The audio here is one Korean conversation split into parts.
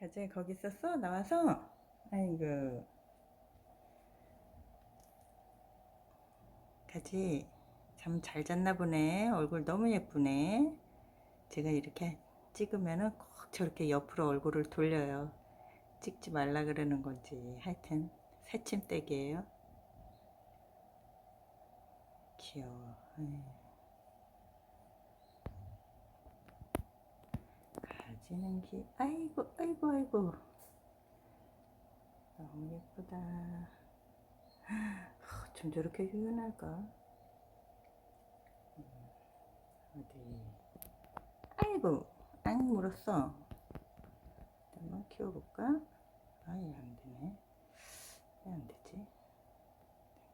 가재 거기 있었어? 나와서? 아이고. 가지 잠 잘 잤나 보네. 얼굴 너무 예쁘네. 제가 이렇게 찍으면은 꼭 저렇게 옆으로 얼굴을 돌려요. 찍지 말라 그러는 건지. 하여튼 새침대기예요. 귀여워. 에이. 가 지는 기 아이고 아이고 아이고. 너무 예쁘다. 하, 좀 저렇게 유연할까? 음, 어디? 아이고 안 물었어. 한번 키워볼까? 아예 안 되네. 왜 안 되지?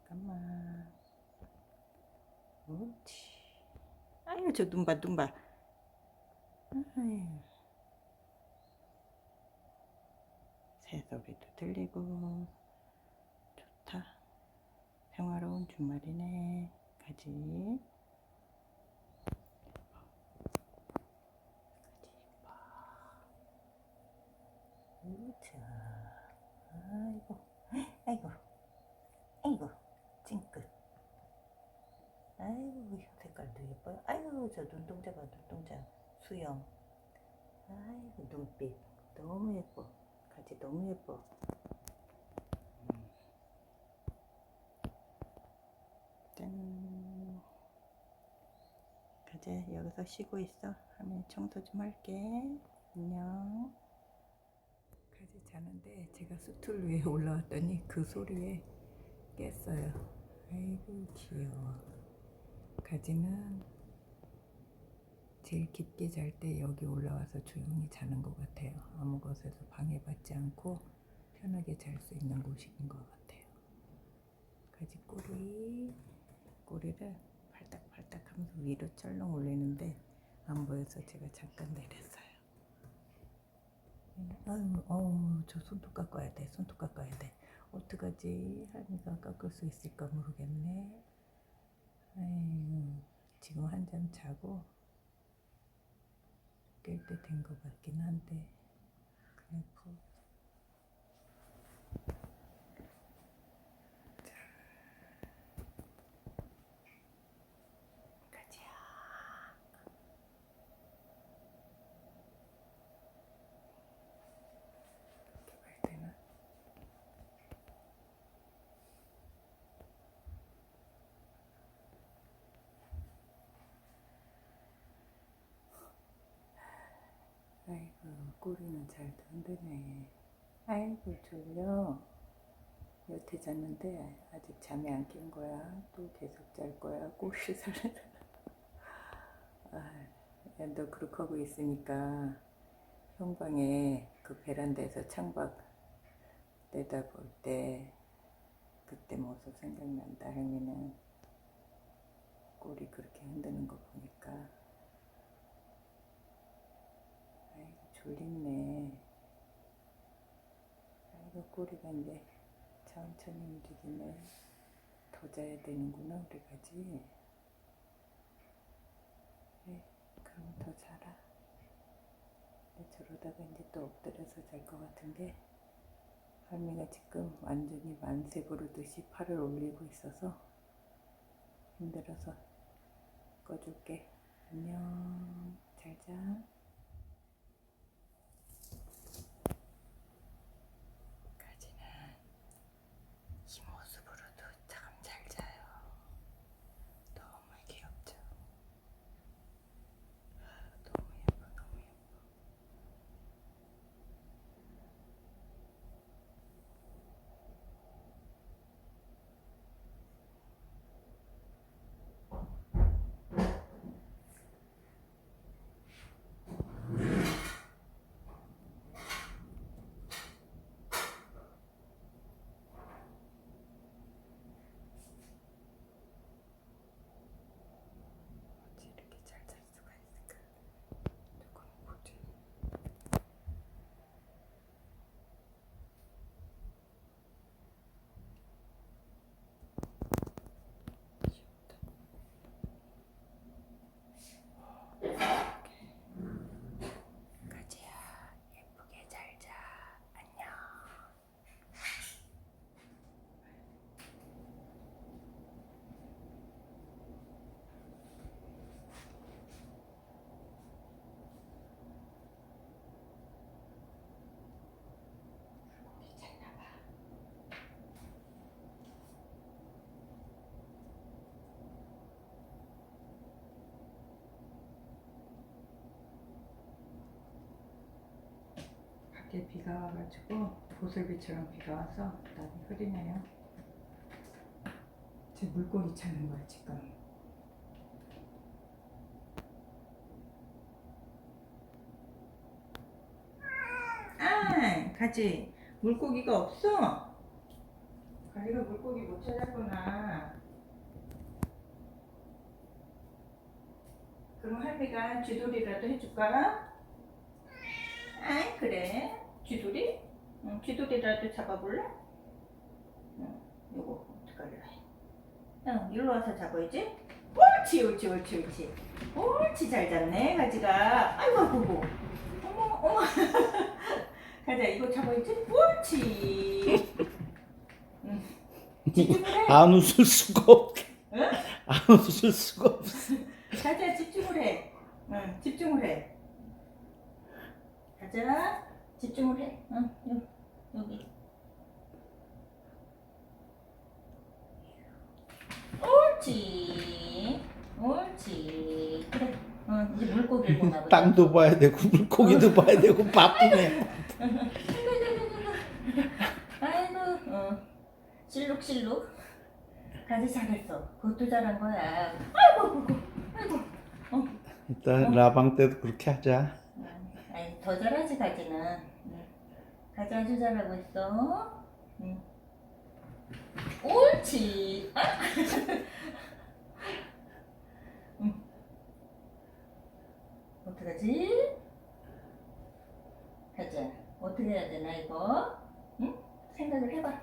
잠깐만. 옳지. 아유 저 눈봐 눈봐 아유. 새 소리도 들리고 좋다. 평화로운 주말이네. 가지. 우차. 아이고, 아이고, 아이고, 찡긋. 아이고, 색깔도 예뻐요. 아이고, 저 눈동자 봐, 눈동자. 수영. 아이고, 눈빛. 너무 예뻐. 가지 너무 예뻐. 음. 짠. 가재 여기서 쉬고 있어. 하면 청소 좀 할게. 안녕. 가지 자는데 제가 수틀 위에 올라왔더니 그 소리에 깼어요. 아이고 귀여워. 가지는 제일 깊게 잘 때 여기 올라와서 조용히 자는 것 같아요. 아무 곳에서 방해받지 않고 편하게 잘 수 있는 곳인 것 같아요. 가지 꼬리, 꼬리를 팔딱팔딱 하면서 위로 철렁 올리는데 안 보여서 제가 잠깐 내렸어요. 어우, 저 손톱 깎아야 돼. 손톱 깎아야 돼. 어떡하지? 할미가 깎을 수 있을까 모르겠네. 아유, 지금 한잠 자고 깰때된 것 같긴 한데. 푹 자. 가자 이렇게 봐야 되나? 아이고 꼬리는 잘 흔드네. 아이고 졸려. 여태 잤는데 아직 잠이 안 깬 거야. 또 계속 잘 거야. 꼬시 살을 아, 너 그렇게 하고 있으니까 형방에 그 베란다에서 창밖 내다볼 때 그때 모습 생각난다. 혜미는 꼬리 그렇게 흔드는 거 보니까 아이고 졸립네. 아이고 꼬리가 이제 천천히 움직이네. 더 자야 되는구나 우리 가지. 네, 그럼 더 자라. 근데 저러다가 이제 또 엎드려서 잘 것 같은데 할미가 지금 완전히 만세 부르듯이 팔을 올리고 있어서 힘들어서 꺼줄게. 안녕. 잘 자. 어제 비가 와가지고 보슬비처럼 비가 와서 날이 흐리네요. 제 물고기 찾는 거야 지금. 아, 가지. 물고기가 없어. 가지가 물고기 못 찾았구나. 그럼 할미가 쥐돌이라도 해줄까? 아, 그래. 쥐돌이? 응, 쥐돌이라도 잡아볼래? 응, 요거 어떡하려 해. 응, 일로 와서 잡아야지. 옳지, 옳지, 옳지, 옳지. 옳지, 잘 잡네, 가지가. 아이고, 아이고, 어머, 어머. 가자, 이거 잡아야지. 옳지. 응. 집중을 해. 안 웃을 수가 없. 응? 안 웃을 수가 없어. 가자, 집중을 해. 응, 집중을 해. 가자, 집중을 해. 응, 여기. 여기. 옳지. 옳지. 그래. 응, 이제 물고기를 보나 보다. 땅도 봐야 되고 물고기도 봐야 되고 바쁘네. 아이고, 어. 실룩실룩. 가지 잘했어. 그것도 잘한 거야. 아이고, 아이고, 아이고. 일단 라방 때도 그렇게 하자. 아니, 더 잘하지, 가지는. 응. 가지 아주 잘하고 있어. 응. 옳지. 아! 응. 어떡하지? 가자. 어떻게 해야 되나, 이거? 응? 생각을 해봐.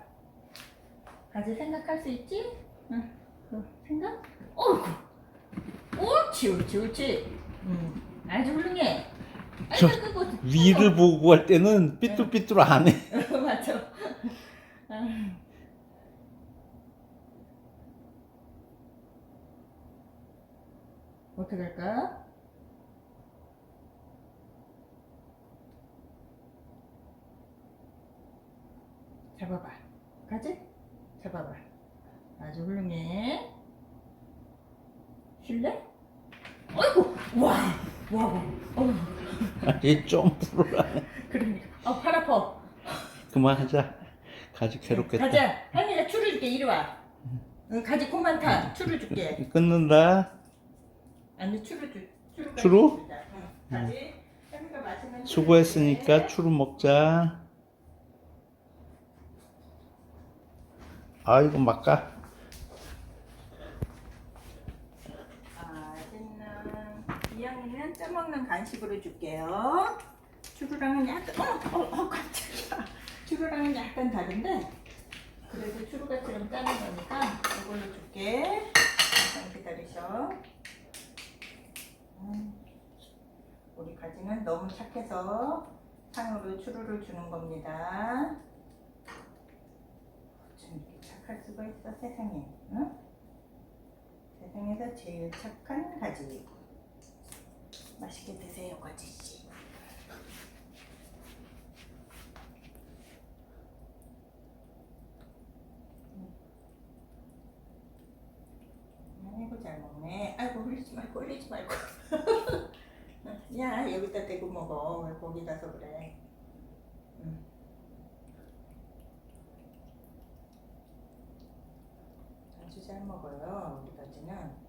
가지 생각할 수 있지? 응. 그 생각? 어이구. 옳지, 옳지, 옳지. 응. 아주 훌륭해. 저 위를 보고 할 때는 삐뚤삐뚤 안 해. 아이고. 맞아. 아. 어떻게 할까? 잡아봐. 가지? 잡아봐. 아주 훌륭해. 쉴래? 아이고! 와! 와! 와! 어. 아니 안 해. 그러니까. 아, 팔 아파. 그만하자. 가지 괴롭겠다. 가자. 할미가 추를 줄게. 이리 와. 응, 가지 그만 타. 추를 줄게. 끊는다. 아니 추를 줄. 추루? 응. 가지. 맛있는 수고했으니까 줄게. 추루 먹자. 아이고 막가. 맛있는 이왕이는 간식으로 줄게요. 추루랑은 약간 어, 어, 어 깜짝이야. 추루랑은 약간 다른데 그래도 추루같이럼 짜는 거니까 이걸로 줄게. 잠깐 기다리셔. 음, 우리 가지는 너무 착해서 상으로 추루를 주는 겁니다. 이렇게 착할 수가 있어 세상에, 응? 세상에서 제일 착한 가지. 맛있게 드세요, 가지 씨. 아이고 잘 먹네. 아이고 흘리지 말고 흘리지 말고. 야 여기다 대고 먹어. 왜 거기다서 그래. 응. 아주 잘 먹어요. 우리 가지는.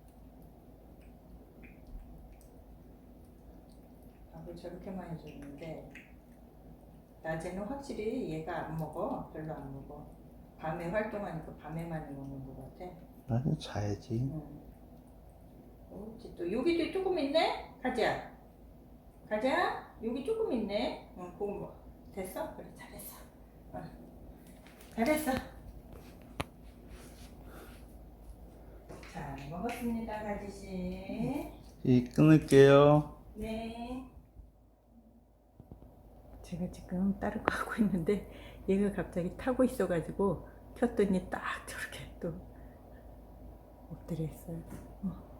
밥을 저렇게 많이 줬는데 낮에는 확실히 얘가 안 먹어. 별로 안 먹어. 밤에 활동하니까 밤에 많이 먹는 것 같아. 나는 자야지. 응. 옳지. 또 여기도 조금 있네. 가자. 가자. 여기 조금 있네. 응, 그거 뭐 됐어? 그래 잘했어. 응. 잘했어. 잘 먹었습니다, 가지 씨. 이 끊을게요. 네. 제가 지금 거 하고 있는데 얘가 갑자기 타고 있어가지고 켰더니 딱 저렇게 또 엎드려 있어요. 어.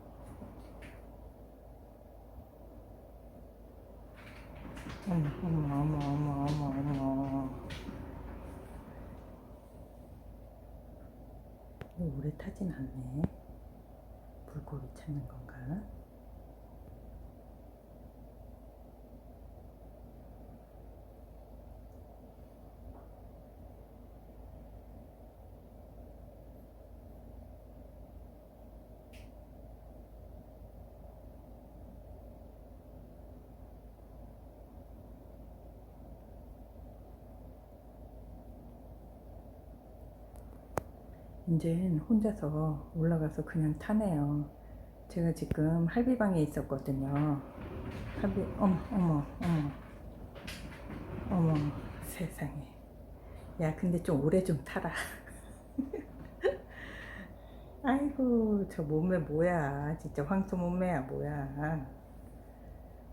어머 어머 어머 어머 어머 어머 오래 타진 않네. 물고기 찾는 건가? 이젠 혼자서 올라가서 그냥 타네요. 제가 지금 할비방에 있었거든요. 할비, 어머, 어머, 어머. 어머, 세상에. 야, 근데 좀 오래 좀 타라. 아이고, 저 몸매 뭐야. 진짜 황소 몸매야, 뭐야.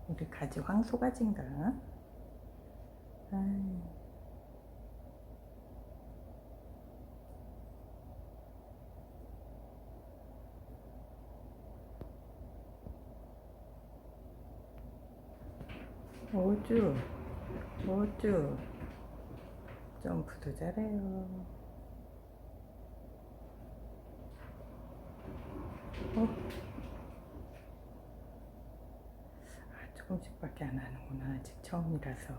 우리 가지 황소가지인가? 아이. 오주, 오주. 점프도 잘해요. 어? 아, 조금씩밖에 안 하는구나. 아직 처음이라서.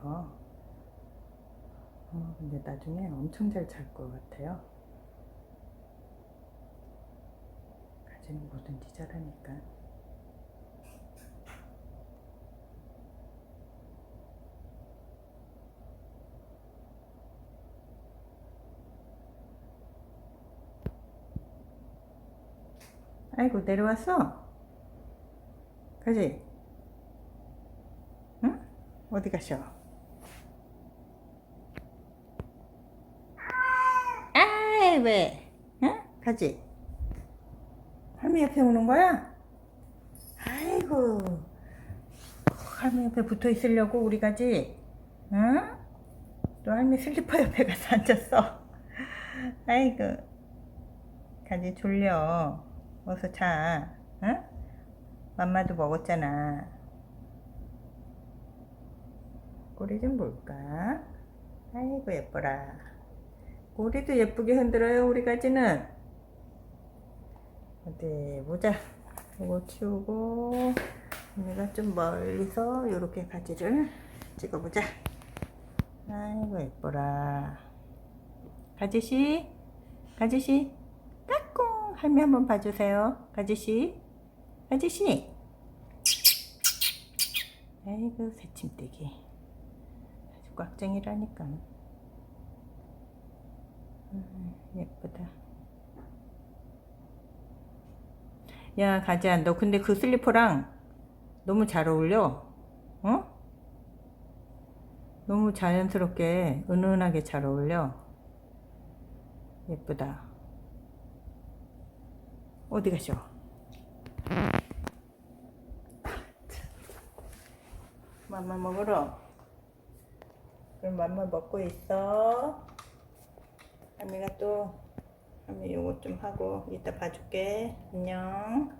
어, 근데 나중에 엄청 잘 잘 것 같아요. 가지는 뭐든지 잘하니까. 아이고 내려왔어? 가지? 응? 어디 가셔? 아 왜? 응? 가지? 할미 옆에 오는 거야? 아이고 할미 옆에 붙어 있으려고 우리 가지? 응? 또 할미 슬리퍼 옆에 가서 앉았어 아이고 가지 졸려 어서 자, 응? 맘마도 먹었잖아. 꼬리 좀 볼까? 아이고 예뻐라. 꼬리도 예쁘게 흔들어요 우리 가지는. 어디 보자. 이거 치우고 내가 좀 멀리서 이렇게 가지를 찍어보자. 아이고 예뻐라. 가지씨, 가지씨. 할미 한번 봐주세요. 가지씨. 가지씨. 아이고 새침대기. 아주 꽉쟁이라니까. 음, 예쁘다. 야 가지야 너 근데 그 슬리퍼랑 너무 잘 어울려? 어? 너무 자연스럽게 은은하게 잘 어울려? 예쁘다 어디 가셔? 맘마 먹으러. 그럼 맘마 먹고 있어. 할미가 또 할미 요거 좀 하고 이따 봐줄게. 안녕.